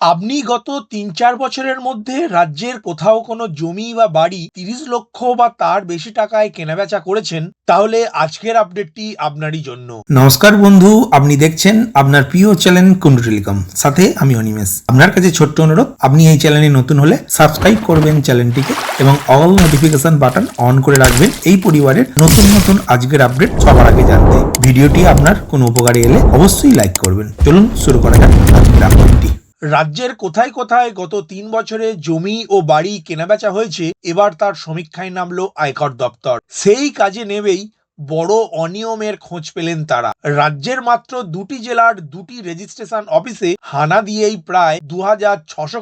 আপনি গত তিন চার বছরের মধ্যে রাজ্যের কোথাও কোনো জমি বা বাড়ি তিরিশ লক্ষ বা তার বেশি টাকায় কেনাবেচা করেছেন, তাহলে আজকের আপডেটটি আপনারই জন্য। নমস্কার বন্ধু, আপনি দেখছেন আপনার প্রিয় চ্যানেল কুন্ডু টেলিকম। সাথে আমি অনিমেষ। আপনার কাছে ছোট্ট অনুরোধ, আপনি এই চ্যানেলে নতুন হলে সাবস্ক্রাইব করবেন চ্যানেলটিকে এবং অল নোটিফিকেশন বাটন অন করে রাখবেন এই পরিবারের নতুন নতুন আজকের আপডেট সবার আগে জানতে। ভিডিওটি আপনার কোনো উপকারে এলে অবশ্যই লাইক করবেন। চলুন শুরু করা যাক আপডেটটি। রাজ্যের কোথায় কোথায় গত তিন বছরে জমি ও বাড়ি কেনাবেচা হয়েছে, এবার তার সমীক্ষায় নামলো আয়কর দপ্তর। সেই কাজে নেবেই বড় অনিয়মের খোঁজ পেলেন তারা। রাজ্যের মাত্র দুটি জেলার দুটি রেজিস্ট্রেশন অফিসে হানা দিয়েই প্রায় দু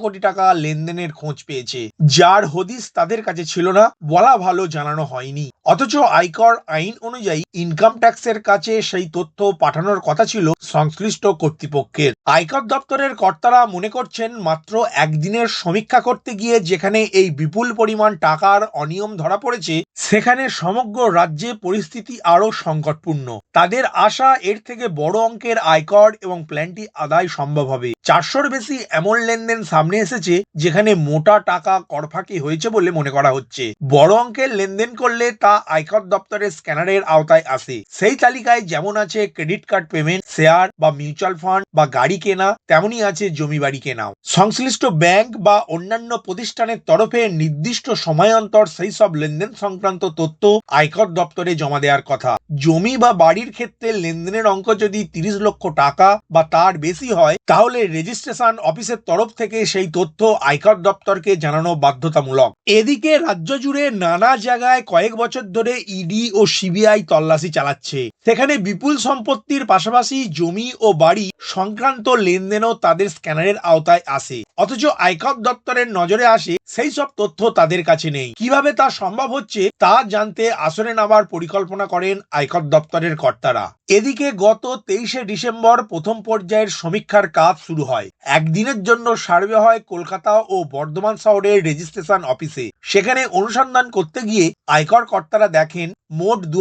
কোটি টাকা লেনদেনের খোঁজ পেয়েছে। যার হদিস তাদের কাছে ছিল না, বলা ভালো জানানো হয়নি। অথচ আয়কর আইন অনুযায়ী ইনকাম ট্যাক্সের কাছে সেই তথ্য পাঠানোর কথা ছিল সংশ্লিষ্ট কর্তৃপক্ষের। আয়কর দপ্তরের কর্তারা মনে করছেন, মাত্র একদিনের সমীক্ষা করতে গিয়ে যেখানে এই বিপুল পরিমাণ টাকার অনিয়ম ধরা পড়েছে, সেখানে সমগ্র রাজ্যে পরিস্থিতি আরও সংকটপূর্ণ। তাদের আশা এর থেকে বড় অঙ্কের আয়কর এবং প্ল্যানটি আদায় সম্ভব হবে। চারশোর বেশি এমন লেনদেন সামনে এসেছে, যেখানে মোটা টাকা করফাকি হয়েছে বলে মনে করা হচ্ছে। বড় অঙ্কের লেনদেন করলে তা আয়কর দপ্তরের স্ক্যানারের আওতায় আসে। সেই তালিকায় যেমন আছে ক্রেডিট কার্ড পেমেন্ট, শেয়ার বা মিউচুয়াল ফান্ড বা গাড়ি কেনা তেমনই আছে জমি বাড়ি কেনাও। সংশ্লিষ্ট ব্যাংক বা অন্যান্য প্রতিষ্ঠানের তরফে নির্দিষ্ট সময় অন্তর সেই সব লেনদেন সংক্রান্ত তথ্য আয়কর দপ্তরে জমা দেওয়ার কথা। জমি বা বাড়ির ক্ষেত্রে লেনদেনের অঙ্ক যদি তিরিশ লক্ষ টাকা বা তার বেশি হয়, তাহলে রেজিস্ট্রেশন অফিসের তরফ থেকে সেই তথ্য আয়কর দপ্তরকে জানানো বাধ্যতামূলক। এদিকে রাজ্য জুড়ে নানা জায়গায় কয়েক বছর ধরে ইডি ও সিবিআই তল্লাশি চালাচ্ছে। সেখানে বিপুল সম্পত্তির পাশাপাশি জমি ও বাড়ি সংক্রান্ত লেনদেনও তাদের স্ক্যানারের আওতায় আসে। অথচ আয়কর দপ্তরের নজরে আসে, সেই সব তথ্য তাদের কাছে নেই। কীভাবে তা সম্ভব হচ্ছে, তা জানতে আসরে নামার পরিকল্পনা করেন আয়কর দপ্তরের কর্তারা। এদিকে গত তেইশে ডিসেম্বর প্রথম পর্যায়ের সমীক্ষার কাজ শুরু হয়। একদিনের জন্য সার্ভে হয় কলকাতা ও বর্ধমান শহরের রেজিস্ট্রেশন অফিসে। সেখানে অনুসন্ধান করতে গিয়ে আয়কর কর্তারা দেখেন মোট দু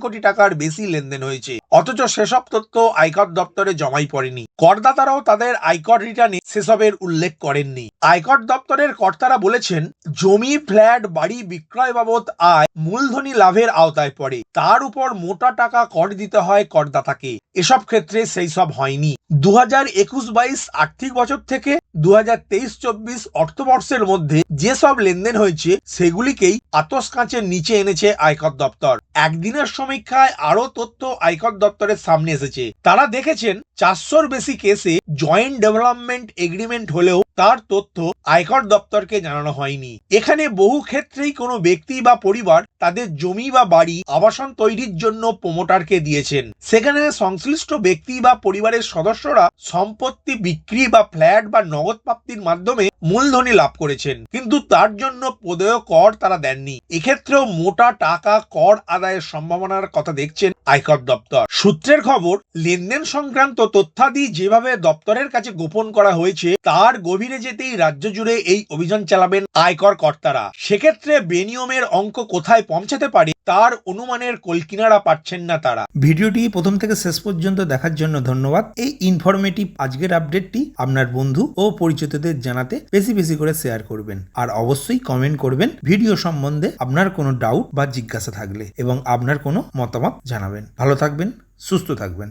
কোটি টাকার বেশি লেনদেন হয়েছে। অথচ সেসব তথ্য আয়কর দপ্তরে জমাই পড়েনি। করদাতারাও তাদের আয়কর রিটার্নে সেসবের উল্লেখ করেননি। আয়কর দপ্তরের কর্তারা বলেছেন, জমি, ফ্ল্যাট, বাড়ি বিক্রয় বাবদ আয় মূলধনী লাভের আওতায় পড়ে। তার উপর মোটা টাকা কর দিতে হয় করদাতাকে। এসব ক্ষেত্রে সেই সব হয়নি। দু হাজার একুশ বাইশ আর্থিক বছর থেকে দু হাজার তেইশ চব্বিশ অর্থবর্ষের মধ্যে যেসব লেনদেন হয়েছে, সেগুলিকেই আতস কাঁচের নিচে এনেছে আয়কর দপ্তর। একদিনের সমীক্ষায় আরও তথ্য আয়কর দপ্তরের সামনে এসেছে। তারা দেখেছেন, চারশোর বেশি কেসে জয়েন্ট ডেভেলপমেন্ট এগ্রিমেন্ট হলেও তার তথ্য আয়কর দপ্তরকে জানানো হয়নি। এখানে বহু ক্ষেত্রেই কোনো ব্যক্তি বা পরিবার তাদের জমি বা বাড়ি, আবাসন তৈরির জন্য প্রমোটারকে দিয়েছেন। সেখানে সংশ্লিষ্ট ব্যক্তি বা পরিবারের সদস্যরা সম্পত্তি বিক্রি বা ফ্ল্যাট বা নগদ প্রাপ্তির মাধ্যমে মূলধনী লাভ করেছেন। কিন্তু তার জন্য প্রদেয় কর তারা দেননি। এক্ষেত্রেও মোটা টাকা কর আদায়ের সম্ভাবনার কথা দেখছেন আয়কর দপ্তর। সূত্রের খবর, লেনদেন সংক্রান্ত তথ্যাদি যেভাবে দপ্তরের কাছে গোপন করা হয়েছে, তার গভীরে যেতেই রাজ্য জুড়ে এই অভিযান চালাবেন আয়কর কর্তারা। সেক্ষেত্রে বেনিয়মের অঙ্ক কোথায় পৌঁছাতে পারে তার অনুমানের কলকিনারা পাচ্ছেন না তারা। ভিডিওটি প্রথম থেকে শেষ পর্যন্ত দেখার জন্য ধন্যবাদ। এই ইনফরমেটিভ আজকের আপডেটটি আপনার বন্ধু ও পরিচিতদের জানাতে বেশি বেশি করে শেয়ার করবেন। আর অবশ্যই কমেন্ট করবেন ভিডিও সম্বন্ধে আপনার কোনো ডাউট বা জিজ্ঞাসা থাকলে এবং আপনার কোনো মতামত জানাবেন। ভালো থাকবেন, সুস্থ থাকবেন।